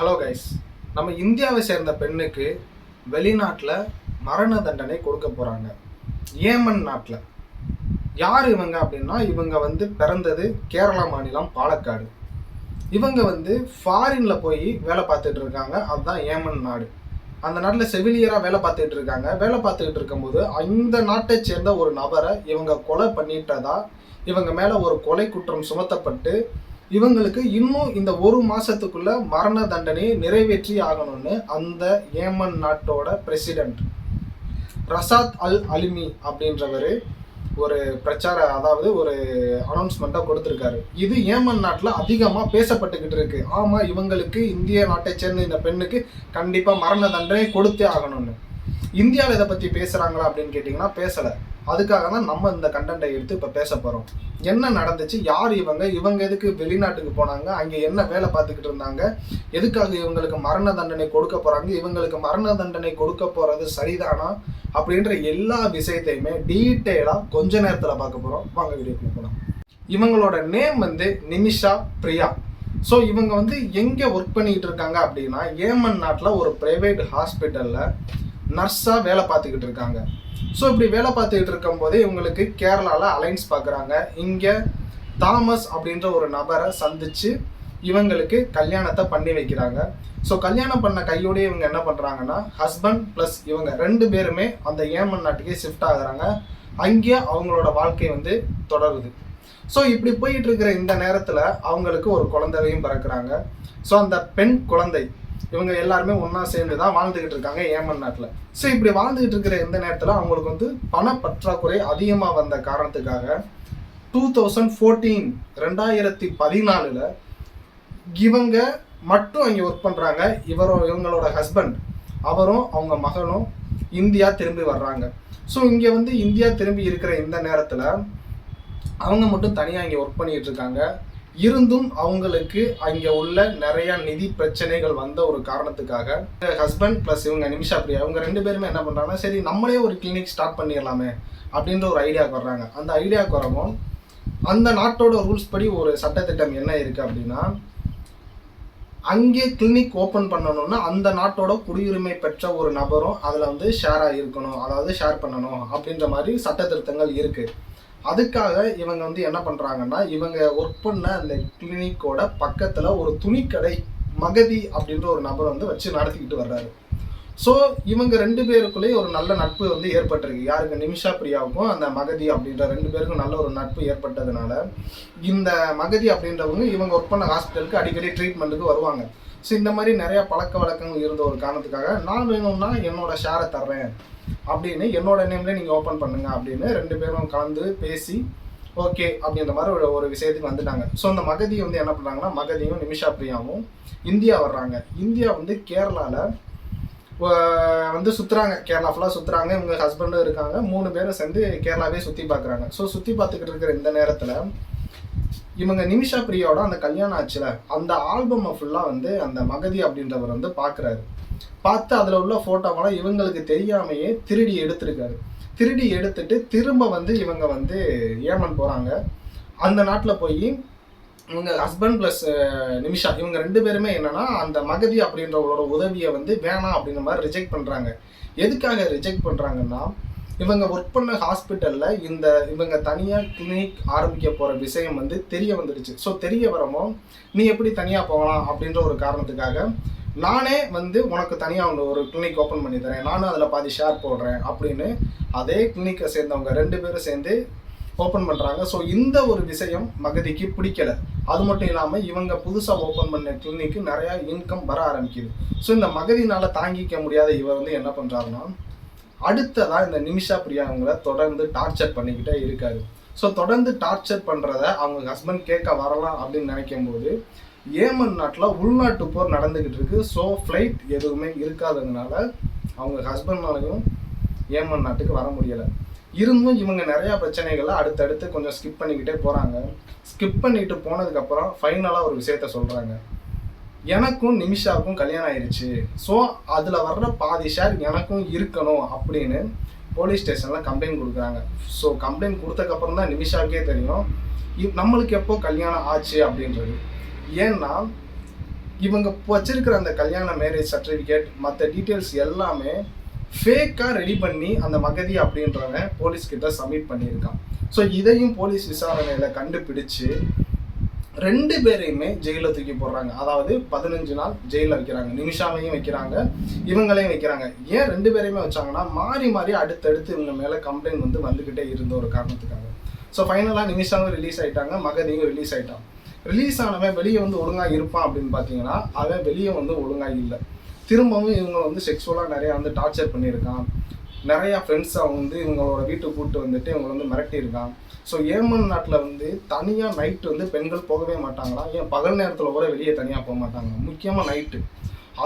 Hello guys நம்ம இந்தியாவை சேர்ந்த பெண்ணுக்கு வெளிநாட்டில் மரண தண்டனை கொடுக்க போகிறாங்க ஏமன் நாட்டில். யார் இவங்க அப்படின்னா இவங்க வந்து பிறந்தது கேரளா மாநிலம் பாலக்காடு. இவங்க வந்து ஃபாரினில் போய் வேலை பார்த்துட்டு இருக்காங்க. அதுதான் ஏமன் நாடு. அந்த நாட்டில் செவிலியராக வேலை பார்த்துட்டு இருக்காங்க. வேலை பார்த்துக்கிட்டு இருக்கும்போது அந்த நாட்டை சேர்ந்த ஒரு நபரை இவங்க கொலை பண்ணிட்டதா இவங்க மேலே ஒரு கொலை குற்றம் சுமத்தப்பட்டு இவங்களுக்கு இன்னும் இந்த ஒரு மாசத்துக்குள்ள மரண தண்டனையை நிறைவேற்றி ஆகணும்னு அந்த ஏமன் நாட்டோட பிரசிடென்ட் ரசாத் அல் அலிமி அப்படின்றவர் ஒரு பிரச்சார அதாவது ஒரு அனௌன்ஸ்மெண்ட்டாக கொடுத்துருக்காரு. இது ஏமன் நாட்டில் அதிகமாக பேசப்பட்டுக்கிட்டு இருக்கு. ஆமாம் இவங்களுக்கு இந்திய நாட்டை சேர்ந்த இந்த பெண்ணுக்கு கண்டிப்பாக மரண தண்டனை கொடுத்தே ஆகணும்னு. இந்தியாவில் இதை பற்றி பேசுகிறாங்களா அப்படின்னு கேட்டிங்கன்னா பேசலை. அதுக்காக தான் நம்ம இந்த கண்டென்ட்டை எடுத்து இப்போ பேச போகிறோம் என்ன நடந்துச்சு? யார் இவங்க? இவங்க எதுக்கு வெளிநாட்டுக்கு போனாங்க? அங்கே என்ன வேலை பார்த்துக்கிட்டு இருந்தாங்க? எதுக்காக இவங்களுக்கு மரண தண்டனை கொடுக்க போகிறாங்க இவங்களுக்கு மரண தண்டனை கொடுக்க போகிறது சரிதானா? அப்படின்ற எல்லா விஷயத்தையுமே டீட்டெயிலாக கொஞ்ச நேரத்தில் பார்க்க போகிறோம் வாங்க வீடியோக்குள்ள போகலாம் இவங்களோட நேம் வந்து நிமிஷா பிரியா. ஸோ இவங்க வந்து எங்கே ஒர்க் பண்ணிக்கிட்டு இருக்காங்க அப்படின்னா ஏமன் நாட்டில் ஒரு ப்ரைவேட் ஹாஸ்பிட்டலில் நர்ஸாக வேலை பார்த்துக்கிட்டு இருக்காங்க. ஸோ இப்படி வேலை பார்த்துக்கிட்டு இருக்கும்போதே இவங்களுக்கு கேரளாவில் அலைன்ஸ் பார்க்குறாங்க. இங்கே தாமஸ் அப்படின்ற ஒரு நபரை சந்தித்து இவங்களுக்கு கல்யாணத்தை பண்ணி வைக்கிறாங்க. ஸோ கல்யாணம் பண்ண கையோடய இவங்க என்ன பண்ணுறாங்கன்னா ஹஸ்பண்ட் ப்ளஸ் இவங்க ரெண்டு பேருமே அந்த ஏமன் நாட்டுக்கே ஷிஃப்ட் ஆகுறாங்க. அங்கேயே அவங்களோட வாழ்க்கை வந்து தொடருது. ஸோ இப்படி போயிட்டு இருக்கிற இந்த நேரத்தில் அவங்களுக்கு ஒரு குழந்தையும் பிறக்கிறாங்க. ஸோ அந்த பெண் குழந்தை இவங்க எல்லாருமே ஒன்றா சேர்ந்து தான் வாழ்ந்துக்கிட்டு இருக்காங்க ஏமன் நாட்டில். ஸோ இப்படி வாழ்ந்துக்கிட்டு இருக்கிற இந்த நேரத்தில் அவங்களுக்கு வந்து பண பற்றாக்குறை அதிகமாக வந்த காரணத்துக்காக டூ தௌசண்ட் ஃபோர்டீன் ரெண்டாயிரத்தி பதினாலில் இவங்க மட்டும் அங்கே ஒர்க் பண்ணுறாங்க இவரும் இவங்களோட ஹஸ்பண்ட் அவரும் அவங்க மகனும் இந்தியா திரும்பி வர்றாங்க. ஸோ இங்கே வந்து இந்தியா திரும்பி இருக்கிற இந்த நேரத்தில் அவங்க மட்டும் தனியாக இங்கே ஒர்க் பண்ணிட்டு இருக்காங்க. இருந்தும் அவங்களுக்கு அங்கே உள்ள நிறைய நிதி பிரச்சனைகள் வந்த ஒரு காரணத்துக்காக ஹஸ்பண்ட் ப்ளஸ் இவங்க நிமிஷா பிரியா அவங்க ரெண்டு பேருமே என்ன பண்ணுறாங்கன்னா சரி நம்மளே ஒரு கிளினிக் ஸ்டார்ட் பண்ணிடலாமே அப்படின்ற ஒரு ஐடியாவுக்கு வர்றாங்க. அந்த ஐடியாவுக்கு வரவும் அந்த நாட்டோட ரூல்ஸ் படி ஒரு சட்டத்திட்டம் என்ன இருக்குது அப்படின்னா அங்கே கிளினிக் ஓப்பன் பண்ணணும்னா அந்த நாட்டோட குடியுரிமை பெற்ற ஒரு நபரும் அதில் வந்து ஷேராக இருக்கணும். அதாவது ஷேர் பண்ணணும் அப்படின்ற மாதிரி சட்ட திருத்தங்கள் இருக்குது அதுக்காக இவங்க வந்து என்ன பண்ணுறாங்கன்னா இவங்க ஒர்க் பண்ண அந்த கிளினிக்கோட பக்கத்தில் ஒரு துணிக்கடை மகதி அப்படின்ற ஒரு நபர் வந்து வச்சு நடத்திக்கிட்டு வர்றாரு. ஸோ இவங்க ரெண்டு பேருக்குள்ளேயே ஒரு நல்ல நட்பு வந்து ஏற்பட்டிருக்கு. யாருக்கு? நிமிஷா பிரியாவுக்கும் அந்த மகதி அப்படின்ற ரெண்டு பேருக்கும் நல்ல ஒரு நட்பு ஏற்பட்டதுனால இந்த மகதி அப்படின்றவங்க இவங்க ஒர்க் பண்ண ஹாஸ்பிட்டலுக்கு அடிக்கடி ட்ரீட்மெண்ட்டுக்கு வருவாங்க. ஸோ இந்த மாதிரி நிறைய பழக்க வழக்கங்கள் இருந்த ஒரு காரணத்துக்காக நான் வேணும்னா என்னோட ஷேரை தர்றேன் அப்படின்னு என்னோட நேம்லேயே நீங்கள் ஓப்பன் பண்ணுங்க அப்படின்னு ரெண்டு பேரும் கலந்து பேசி ஓகே அப்படின்ற மாதிரி ஒரு ஒரு விஷயத்துக்கு வந்துட்டாங்க. ஸோ அந்த மகதி வந்து என்ன பண்ணுறாங்கன்னா மகதியும் நிமிஷா பிரியாவும் இந்தியா வர்றாங்க. இந்தியா வந்து கேரளாவில் வந்து சுற்றுறாங்க கேரளா ஃபுல்லாக சுற்றுறாங்க இவங்க ஹஸ்பண்டும் இருக்காங்க. மூணு பேரும் சேர்ந்து கேரளாவே சுற்றி பார்க்குறாங்க. ஸோ சுற்றி பார்த்துக்கிட்டு இருக்கிற இந்த நேரத்தில் இவங்க நிமிஷா பிரியாவோட அந்த கல்யாணம் ஆச்சுல அந்த ஆல்பமை ஃபுல்லாக வந்து அந்த மகதி அப்படின்றவர் வந்து பார்க்குறாரு பார்த்து அதில் உள்ள ஃபோட்டோவெல்லாம் இவங்களுக்கு தெரியாமையே திருடி எடுத்திருக்காரு. திருடி எடுத்துட்டு திரும்ப வந்து இவங்க வந்து ஏமன் போகிறாங்க அந்த நாட்டில் போய் இவங்க ஹஸ்பண்ட் ப்ளஸ் நிமிஷா இவங்க ரெண்டு பேருமே என்னன்னா அந்த மகதி அப்படின்றவங்களோட உதவியை வந்து வேணாம் அப்படின்ற மாதிரி ரிஜெக்ட் பண்ணுறாங்க எதுக்காக ரிஜெக்ட் பண்ணுறாங்கன்னா இவங்க ஒர்க் பண்ண ஹாஸ்பிட்டலில் இந்த இவங்க தனியாக கிளினிக் ஆரம்பிக்க போகிற விஷயம் வந்து தெரிய வந்துடுச்சு. ஸோ தெரிய வரமோ நீ எப்படி தனியாக போகலாம் அப்படின்ற ஒரு காரணத்துக்காக நானே வந்து உனக்கு தனியாக ஒன்று ஒரு கிளினிக் ஓப்பன் பண்ணி தரேன். நானும் அதில் பாதி ஷேர் போடுறேன் அப்படின்னு அதே கிளினிக்கை சேர்ந்தவங்க ரெண்டு பேரும் சேர்ந்து ஓப்பன் பண்ணுறாங்க ஸோ இந்த ஒரு விஷயம் மகதிக்கு பிடிக்கல. அது மட்டும் இல்லாமல் இவங்க புதுசாக ஓப்பன் பண்ண கிளினிக்கு நிறையா இன்கம் வர ஆரம்பிக்குது. ஸோ இந்த மகதினால் தாங்கிக்க முடியாத இவர் வந்து என்ன பண்ணுறாருன்னா அடுத்ததாக இந்த நிமிஷா பிரியா அவங்கள தொடர்ந்து டார்ச்சர் பண்ணிக்கிட்டே இருக்காரு. ஸோ தொடர்ந்து டார்ச்சர் பண்ணுறத அவங்க ஹஸ்பண்ட் கேட்க வரலாம் அப்படின்னு நினைக்கும் போது ஏமன் நாட்டில் உள்நாட்டு போர் நடந்துக்கிட்டு இருக்கு. ஸோ ஃப்ளைட் எதுவுமே இருக்காததுனால அவங்க ஹஸ்பண்ட்னாலையும் ஏமன் நாட்டுக்கு வர முடியலை. இருந்தும் இவங்க நிறையா பிரச்சனைகளை அடுத்தடுத்து கொஞ்சம் ஸ்கிப் பண்ணிக்கிட்டே போகிறாங்க ஸ்கிப் பண்ணிட்டு போனதுக்கப்புறம் ஃபைனலாக ஒரு விஷயத்த சொல்கிறாங்க எனக்கும் நிமிஷாவுக்கும் கல்யாணம் ஆயிடுச்சு ஸோ அதில் வர்ற பாதி ஷேர் எனக்கும் இருக்கணும் அப்படின்னு போலீஸ் ஸ்டேஷனில் கம்ப்ளைண்ட் கொடுக்குறாங்க. ஸோ கம்ப்ளைண்ட் கொடுத்தக்கப்புறம் தான் நிமிஷாவுக்கே தெரியும். இ- நம்மளுக்கு எப்போ கல்யாணம் ஆச்சு அப்படின்றது. ஏன்னா இவங்க வச்சிருக்கிற அந்த கல்யாண மேரேஜ் சர்டிஃபிகேட் மற்ற டீட்டெயில்ஸ் எல்லாமே ஃபேக்காக ரெடி பண்ணி அந்த மகதி அப்படின்றவன் போலீஸ்கிட்ட சப்மிட் பண்ணியிருக்கான். ஸோ இதையும் போலீஸ் விசாரணையில் கண்டுபிடிச்சு ரெண்டு பேரையுமே ஜெயிலில் தூக்கி போடுறாங்க. அதாவது பதினஞ்சு நாள் ஜெயிலில் வைக்கிறாங்க. நிமிஷாவையும் வைக்கிறாங்க. இவங்களையும் வைக்கிறாங்க. ஏன் ரெண்டு பேரையுமே வச்சாங்கன்னா மாறி மாறி அடுத்தடுத்து இவங்க மேலே கம்ப்ளைண்ட் வந்து வந்துக்கிட்டே இருந்த ஒரு காரணத்துக்காக. ஸோ ஃபைனலாக நிமிஷாவும் ரிலீஸ் ஆகிட்டாங்க மகதியும் ரிலீஸ் ஆகிட்டான் ரிலீஸ் ஆனவன் வெளியே வந்து ஒழுங்காக இருப்பான் அப்படின்னு பார்த்தீங்கன்னா அவன் வெளியே வந்து ஒழுங்காக இல்லை. திரும்பவும் இவங்க வந்து செக்ஸுவலாக நிறையா வந்து டார்ச்சர் பண்ணியிருக்கான். நிறையா ஃப்ரெண்ட்ஸை வந்து இவங்களோட வீட்டுக்கு கூப்பிட்டு வந்துட்டு இவங்களை வந்து மிரட்டியிருக்கான் ஸோ ஏமன் நாட்டில் வந்து தனியாக நைட்டு வந்து பெண்கள் போகவே மாட்டாங்களா? ஏன் பகல் நேரத்தில் கூட வெளியே தனியாக போக மாட்டாங்க? முக்கியமாக நைட்டு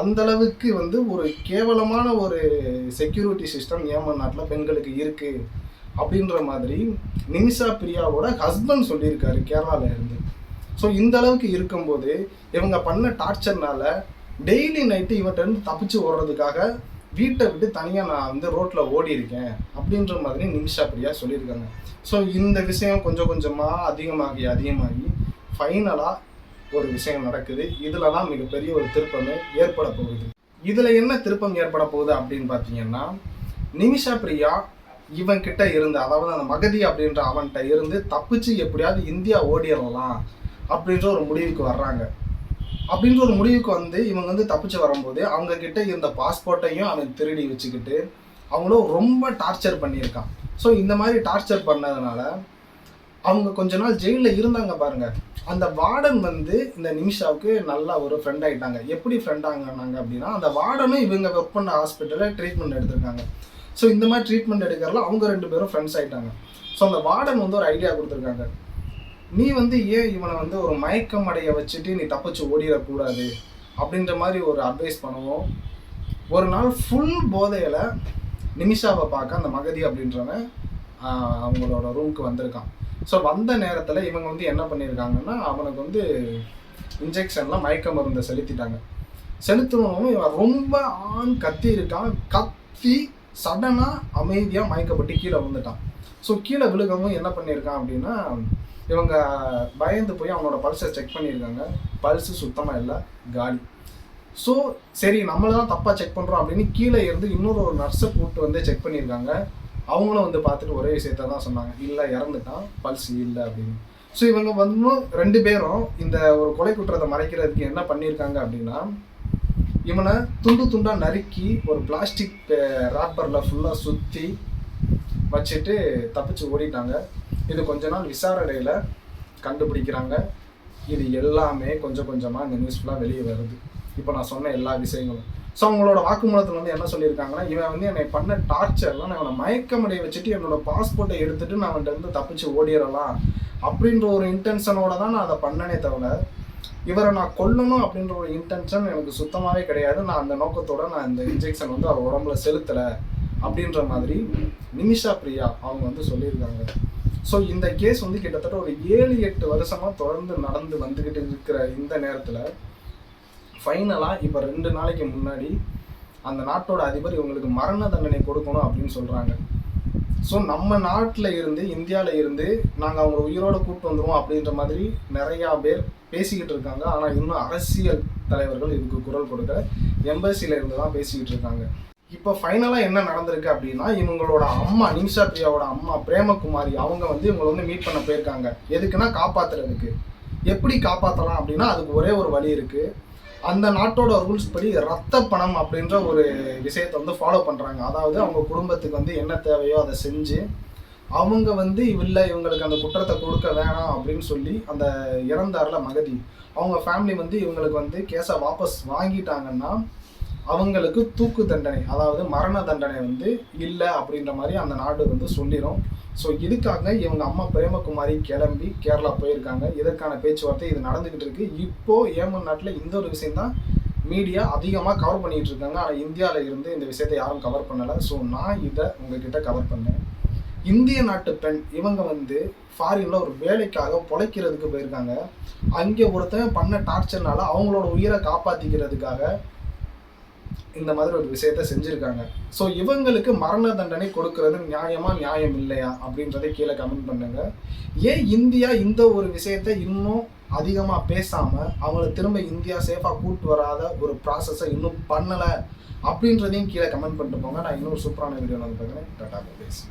அந்தளவுக்கு வந்து ஒரு கேவலமான ஒரு செக்யூரிட்டி சிஸ்டம் ஏமன் நாட்டில் பெண்களுக்கு இருக்குது அப்படின்ற மாதிரி நிமிஷா பிரியாவோட ஹஸ்பண்ட் சொல்லியிருக்காரு கேரளாவில் இருந்து. ஸோ இந்த அளவுக்கு இருக்கும்போது இவங்க பண்ண டார்ச்சர்னால டெய்லி நைட்டு இவர்கிட்ட தப்பிச்சு ஓடுறதுக்காக வீட்டை விட்டு தனியாக நான் வந்து ரோட்டில் ஓடி இருக்கேன் அப்படின்ற மாதிரி நிமிஷா பிரியா சொல்லியிருக்காங்க. ஸோ இந்த விஷயம் கொஞ்சம் கொஞ்சமாக அதிகமாகி அதிகமாகி ஃபைனலாக ஒரு விஷயம் நடக்குது. இதுலலாம் மிகப்பெரிய ஒரு திருப்பமே ஏற்பட போகுது. இதில் என்ன திருப்பம் ஏற்பட போகுது அப்படின்னு பார்த்தீங்கன்னா நிமிஷா பிரியா இவன் கிட்ட இருந்து அதாவது அந்த மகதி அப்படின்ற அவன்கிட்ட இருந்து தப்பிச்சு எப்படியாவது இந்தியா ஓடிடலாம் அப்படின்ற ஒரு முடிவுக்கு வர்றாங்க. அப்படின்ற ஒரு முடிவுக்கு வந்து இவங்க வந்து தப்பிச்சு வரும்போது அவங்க கிட்ட இருந்த பாஸ்போர்ட்டையும் அவன் திருடி வச்சுக்கிட்டு அவங்களும் ரொம்ப டார்ச்சர் பண்ணியிருக்கான். ஸோ இந்த மாதிரி டார்ச்சர் பண்ணதுனால அவங்க கொஞ்ச நாள் ஜெயிலில் இருந்தாங்க பாருங்க. அந்த வார்டன் வந்து இந்த நிமிஷாவுக்கு நல்லா ஒரு ஃப்ரெண்ட் ஆகிட்டாங்க எப்படி ஃப்ரெண்ட் ஆகினாங்க அப்படின்னா அந்த வார்டனும் இவங்க ஒர்க் பண்ண ஹாஸ்பிட்டலில் ட்ரீட்மெண்ட் எடுத்திருக்காங்க. ஸோ இந்த மாதிரி ட்ரீட்மெண்ட் எடுக்கிறதுல அவங்க ரெண்டு பேரும் ஃப்ரெண்ட்ஸ் ஆகிட்டாங்க ஸோ அந்த வார்டன் வந்து ஒரு ஐடியா கொடுத்துருக்காங்க. நீ வந்து ஏன் இவனை வந்து ஒரு மயக்கம் அடைய வச்சுட்டு நீ தப்பிச்சு ஓடிடக்கூடாது அப்படின்ற மாதிரி ஒரு அட்வைஸ் பண்ணுவோம். ஒரு நாள் ஃபுல் போதையில் நிமிஷாவை பார்க்க அந்த மகதி அப்படின்றவன் அவங்களோட ரூமுக்கு வந்திருக்கான். ஸோ வந்த நேரத்தில் இவங்க வந்து என்ன பண்ணியிருக்காங்கன்னா அவனுக்கு வந்து இன்ஜெக்ஷன்லாம் மயக்க மருந்தை செலுத்திட்டாங்க. செலுத்தணும் இவன் ரொம்ப ஆண் கத்தி இருக்கான். கத்தி சடனாக அமைதியாக மயக்கப்பட்டு கீழே விழுந்துட்டான். ஸோ கீழே விழுகவும் என்ன பண்ணியிருக்கான் அப்படின்னா இவங்க பயந்து போய் அவனோட பல்ஸை செக் பண்ணியிருக்காங்க. பல்ஸு சுத்தமாக இல்லை காலி. ஸோ சரி நம்மள தான் தப்பாக செக் பண்ணுறோம் அப்படின்னு கீழே இருந்து இன்னொரு ஒரு நர்ஸை கூப்பிட்டு வந்து செக் பண்ணியிருக்காங்க. அவங்களும் வந்து பார்த்துட்டு ஒரே விஷயத்த தான் சொன்னாங்க. இல்லை இறந்துட்டான் பல்ஸ் இல்லை அப்படின்னு. ஸோ இவங்க வந்து ரெண்டு பேரும் இந்த ஒரு கொலை குற்றத்தை மறைக்கிறதுக்கு என்ன பண்ணியிருக்காங்க அப்படின்னா இவனை துண்டு துண்டாக நறுக்கி ஒரு பிளாஸ்டிக் ராப்பரில் ஃபுல்லாக சுற்றி வச்சுட்டு தப்பிச்சு ஓடிட்டாங்க. இது கொஞ்ச நாள் விசாரணையில் கண்டுபிடிக்கிறாங்க. இது எல்லாமே கொஞ்சம் கொஞ்சமாக இந்த நியூஸ் ஃபுல்லாக வெளியே வருது. இப்போ நான் சொன்ன எல்லா விஷயங்களும். ஸோ அவங்களோட வாக்குமூலத்தில் வந்து என்ன சொல்லியிருக்காங்கன்னா இவன் வந்து என்னை பண்ண டார்ச்சர்லாம் நான் அவனை மயக்கமடைய வச்சுட்டு என்னோட பாஸ்போர்ட்டை எடுத்துட்டு நான் அவன்கிட்ட இருந்து தப்பிச்சு ஓடிடலாம் அப்படின்ற ஒரு இன்டென்ஷனோட தான் நான் அதை பண்ணனே தவிர இவரை நான் கொல்லணும் அப்படின்ற ஒரு இன்டென்ஷன் எனக்கு சுத்தமாகவே கிடையாது. நான் அந்த நோக்கத்தோட நான் இந்த இன்ஜெக்ஷன் வந்து அவர் உடம்புல செலுத்தலை அப்படின்ற மாதிரி நிமிஷா பிரியா அவங்க வந்து சொல்லியிருக்காங்க. ஸோ இந்த கேஸ் வந்து கிட்டத்தட்ட ஒரு ஏழு எட்டு வருஷமாக தொடர்ந்து நடந்து வந்துக்கிட்டு இருக்கிற இந்த நேரத்தில் ஃபைனலாக இப்போ ரெண்டு நாளைக்கு முன்னாடி அந்த நாட்டோட அதிபர் இவங்களுக்கு மரண தண்டனை கொடுக்கணும் அப்படின்னு சொல்கிறாங்க ஸோ நம்ம நாட்டில் இருந்து இந்தியாவில் இருந்து நாங்கள் அவங்க உயிரோட கூப்பிட்டு வந்துடுவோம் அப்படின்ற மாதிரி நிறையா பேர் பேசிக்கிட்டு இருக்காங்க. ஆனால் இன்னும் அரசியல் தலைவர்கள் இதுக்கு குரல் கொடுக்க எம்பசியில் இருந்து தான் பேசிக்கிட்டு இருக்காங்க. இப்போ ஃபைனலாக என்ன நடந்திருக்கு அப்படின்னா இவங்களோட அம்மா நிமிஷா பிரியாவோட அம்மா பிரேமகுமாரி அவங்க வந்து இவங்களை வந்து மீட் பண்ண போயிருக்காங்க. எதுக்குன்னா காப்பாத்துறதுக்கு. எப்படி காப்பாற்றலாம் அப்படின்னா அதுக்கு ஒரே ஒரு வழி இருக்குது அந்த நாட்டோட ரூல்ஸ் படி ரத்த பணம் அப்படின்ற ஒரு விஷயத்தை வந்து ஃபாலோ பண்ணுறாங்க அதாவது அவங்க குடும்பத்துக்கு வந்து என்ன தேவையோ அதை செஞ்சு அவங்க வந்து இல்லை இவங்களுக்கு அந்த குற்றத்தை கொடுக்க வேணாம் அப்படின்னு சொல்லி அந்த இறந்தாரில் மகதி அவங்க ஃபேமிலி வந்து இவங்களுக்கு வந்து கேஸை வாபஸ் வாங்கிட்டாங்கன்னா அவங்களுக்கு தூக்கு தண்டனை அதாவது மரண தண்டனை வந்து இல்லை அப்படின்ற மாதிரி அந்த நாடு வந்து சொல்லிடும் ஸோ இதுக்காக இவங்க அம்மா பிரேமகுமாரி கிளம்பி கேரளா போயிருக்காங்க. இதற்கான பேச்சுவார்த்தை இது நடந்துக்கிட்டு இருக்கு. இப்போ ஏமன் நாட்டில் இந்த ஒரு விஷயம்தான் மீடியா அதிகமாக கவர் பண்ணிட்டு இருக்காங்க. ஆனால் இந்தியாவில் இருந்து இந்த விஷயத்தை யாரும் கவர் பண்ணலை. ஸோ நான் இதை உங்ககிட்ட கவர் பண்ணேன். இந்திய நாட்டு பெண் இவங்க வந்து ஃபாரின்ல ஒரு வேலைக்காக பொழைக்கிறதுக்கு போயிருக்காங்க. அங்கே ஒருத்தன் பண்ண டார்ச்சர்னால அவங்களோட உயிரை காப்பாற்றிக்கிறதுக்காக இந்த மாதிரி ஒரு விஷயத்த செஞ்சுருக்காங்க. ஸோ இவங்களுக்கு மரண தண்டனை கொடுக்கறது நியாயமா நியாயம் இல்லையா? அப்படின்றத கீழே கமெண்ட் பண்ணுங்க. ஏன் இந்தியா இந்த ஒரு விஷயத்த இன்னும் அதிகமாக பேசாமல் அவங்கள திரும்ப இந்தியா சேஃபாக கூட்டு வராத ஒரு ப்ராசஸை இன்னும் பண்ணலை அப்படின்றதையும் கீழே கமெண்ட் பண்ணிட்டு போங்க. நான் இன்னொரு சூப்பரான வீடியோ வந்து பார்க்குறேன். டாட்டா பேசி